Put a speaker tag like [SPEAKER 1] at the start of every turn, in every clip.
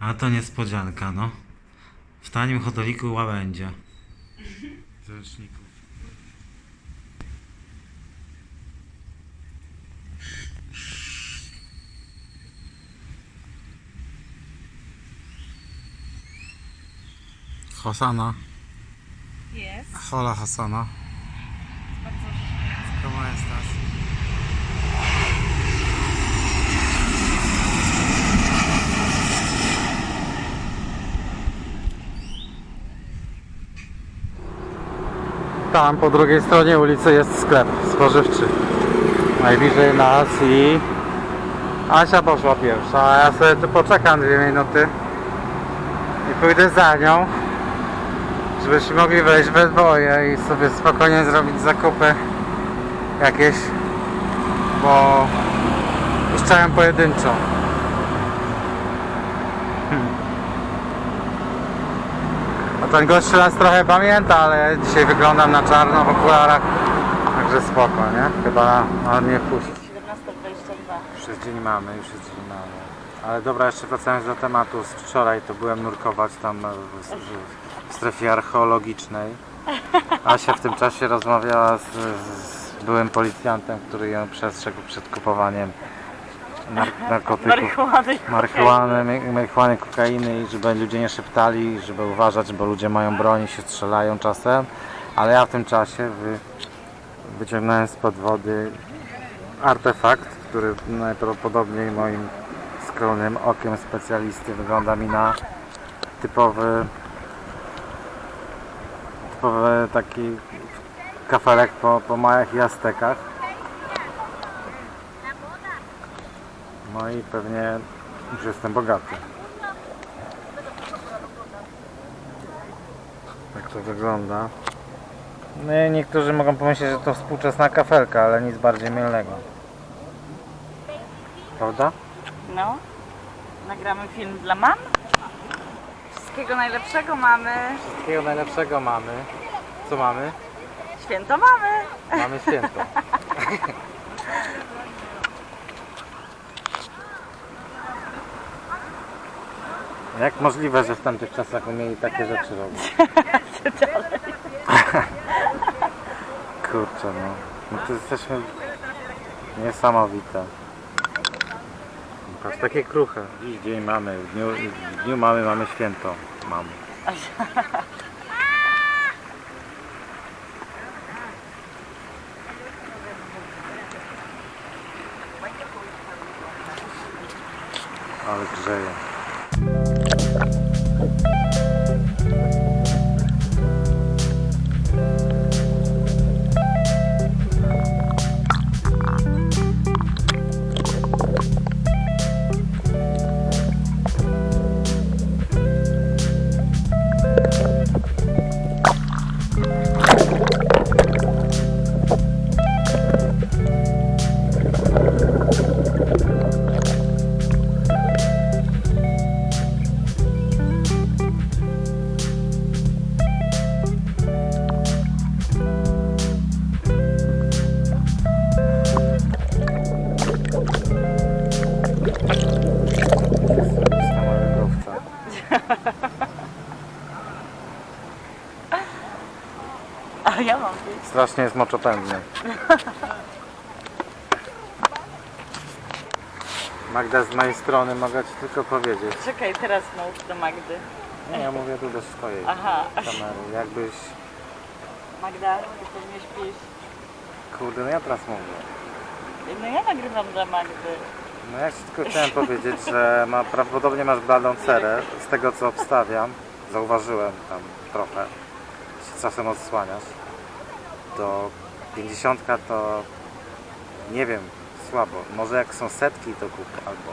[SPEAKER 1] A to niespodzianka, no. W tanim hoteliku łabędzie. Z ręczników. Hasana.
[SPEAKER 2] Jest.
[SPEAKER 1] Hola Hasana.
[SPEAKER 2] Bardzo
[SPEAKER 1] ¿Cómo estás? Tam po drugiej stronie ulicy jest sklep spożywczy. Najbliżej nas i Asia poszła pierwsza, a ja sobie tu poczekam dwie minuty i pójdę za nią, żebyśmy mogli wejść we dwoje i sobie spokojnie zrobić zakupy jakieś, bo puszczałem pojedynczo. Ten gościu nas trochę pamięta, ale dzisiaj wyglądam na czarno w okularach, także spoko, nie? Chyba on nie wpuści.
[SPEAKER 2] 17.22.
[SPEAKER 1] Już jest dzień mamy, już jest dzień mamy. Ale dobra, jeszcze wracając do tematu, z wczoraj to byłem nurkować tam w, w strefie archeologicznej. Asia w tym czasie rozmawiała z, z byłym policjantem, który ją przestrzegł przed kupowaniem nar narkotyków,
[SPEAKER 2] Marihuany.
[SPEAKER 1] marihuany, mi- marihuany, kokainy i żeby ludzie nie szeptali, żeby uważać, bo ludzie mają broń i się strzelają czasem. Ale ja w tym czasie wy, wyciągnąłem spod wody artefakt, który najprawdopodobniej moim skromnym okiem specjalisty wygląda mi na typowy typowy taki kafelek po, po Majach i Aztekach. No i pewnie już jestem bogaty. Tak to wygląda. No i niektórzy mogą pomyśleć, że to współczesna kafelka, ale nic bardziej mylnego. Prawda?
[SPEAKER 2] No. Nagramy film dla mam. Wszystkiego najlepszego mamy.
[SPEAKER 1] Wszystkiego najlepszego mamy. Co mamy?
[SPEAKER 2] Święto mamy.
[SPEAKER 1] Mamy święto. Jak możliwe, że w tamtych czasach umieli takie rzeczy robić? Kurczę no. No to jesteśmy niesamowite. Patrz, takie kruche. Dziś dzień mamy, w dniu, w dniu mamy mamy święto. Mamy. Ale grzeje. Strasznie jest moczopędny. Magda z mojej strony mogę Ci tylko powiedzieć.
[SPEAKER 2] Czekaj, teraz mów do Magdy.
[SPEAKER 1] Nie, ja mówię tu do swojej
[SPEAKER 2] Aha.
[SPEAKER 1] kamery. Jakbyś...
[SPEAKER 2] Magda, ty pewnie śpisz.
[SPEAKER 1] Kurde, no ja teraz mówię.
[SPEAKER 2] No ja nagrywam dla Magdy.
[SPEAKER 1] No ja Ci tylko chciałem powiedzieć, że ma, prawdopodobnie masz bladą cerę. Z tego co obstawiam, zauważyłem tam trochę, się czasem odsłaniasz. To 50 to nie wiem, słabo. Może jak są setki to kup albo...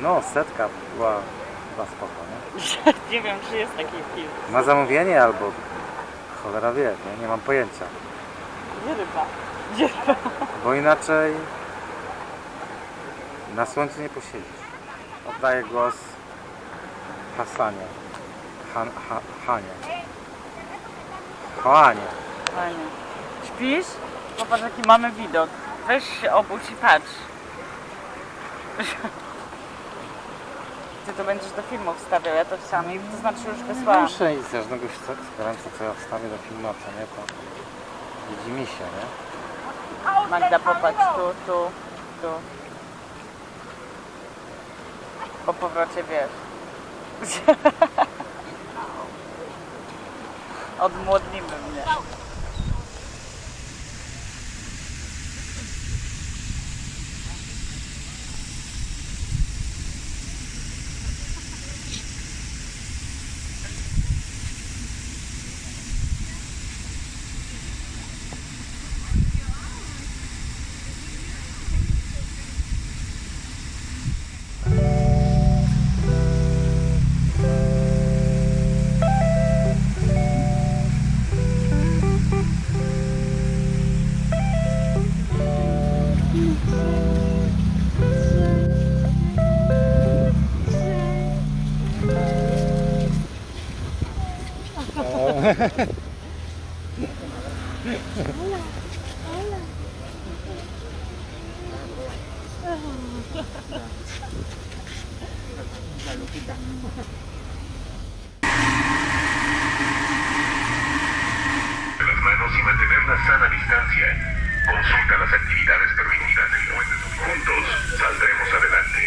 [SPEAKER 1] No, setka była, była spoko, nie?
[SPEAKER 2] Nie wiem, czy jest taki film.
[SPEAKER 1] Na zamówienie albo... Cholera wie, nie, nie mam pojęcia.
[SPEAKER 2] Gdzie ryba? Gdzie ryba?
[SPEAKER 1] Bo inaczej na słońcu nie posiedzisz. Oddaję głos Hasanie. Han, ha, Hanie. Joanie.
[SPEAKER 2] Fajnie. Śpisz? Popatrz jaki mamy widok. Weź się obudź i patrz. ty to będziesz do filmów wstawiał, ja to sam i to znaczy już wysłałam.
[SPEAKER 1] Muszę i z każdego skręca, co ja wstawię do filmu, a co nie, to widzi mi się, nie?
[SPEAKER 2] Magda, popatrz, tu, tu, tu. Po powrocie wiesz. Odmłodnimy mnie.
[SPEAKER 3] Manos y mantener una sana distancia. Consulta las actividades permitidas. Juntos saldremos adelante.